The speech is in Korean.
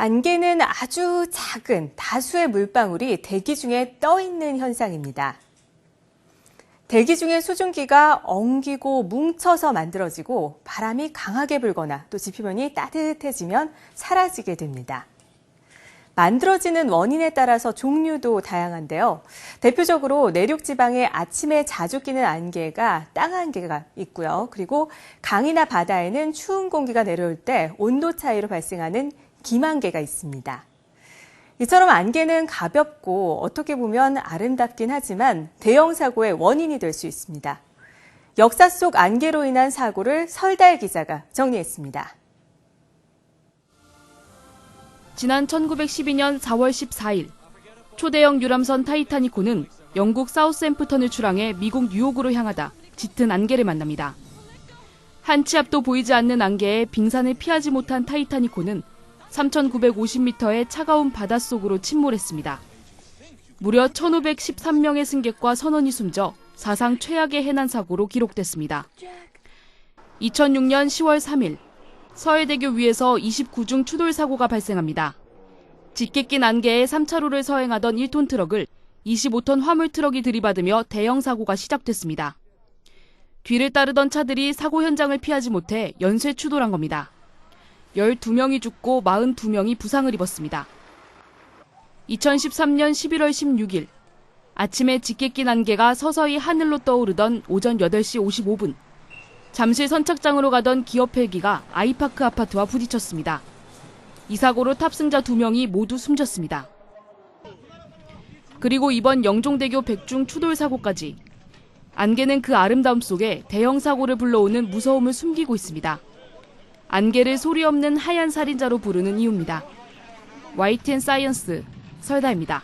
안개는 아주 작은 다수의 물방울이 대기 중에 떠 있는 현상입니다. 대기 중에 수증기가 엉기고 뭉쳐서 만들어지고 바람이 강하게 불거나 또 지표면이 따뜻해지면 사라지게 됩니다. 만들어지는 원인에 따라서 종류도 다양한데요. 대표적으로 내륙 지방에 아침에 자주 끼는 안개가 땅 안개가 있고요. 그리고 강이나 바다에는 추운 공기가 내려올 때 온도 차이로 발생하는 김안개가 있습니다. 이처럼 안개는 가볍고 어떻게 보면 아름답긴 하지만 대형 사고의 원인이 될 수 있습니다. 역사 속 안개로 인한 사고를 설달 기자가 정리했습니다. 지난 1912년 4월 14일 초대형 유람선 타이타니코는 영국 사우스앰프턴을 출항해 미국 뉴욕으로 향하다 짙은 안개를 만납니다. 한치 앞도 보이지 않는 안개에 빙산을 피하지 못한 타이타니코는 3,950m의 차가운 바닷속으로 침몰했습니다. 무려 1,513명의 승객과 선원이 숨져 사상 최악의 해난 사고로 기록됐습니다. 2006년 10월 3일 서해대교 위에서 29중 추돌 사고가 발생합니다. 낀 안개에 3차로를 서행하던 1톤 트럭을 25톤 화물 트럭이 들이받으며 대형 사고가 시작됐습니다. 뒤를 따르던 차들이 사고 현장을 피하지 못해 연쇄 추돌한 겁니다. 12명이 죽고 42명이 부상을 입었습니다. 2013년 11월 16일 아침에 짙게 낀 안개가 서서히 하늘로 떠오르던 오전 8시 55분 잠실 선착장으로 가던 기업 헬기가 아이파크 아파트와 부딪혔습니다. 이 사고로 탑승자 2명이 모두 숨졌습니다. 그리고 이번 영종대교 백중 추돌 사고까지 안개는 그 아름다움 속에 대형 사고를 불러오는 무서움을 숨기고 있습니다. 안개를 소리 없는 하얀 살인자로 부르는 이유입니다. YTN 사이언스 설다입니다.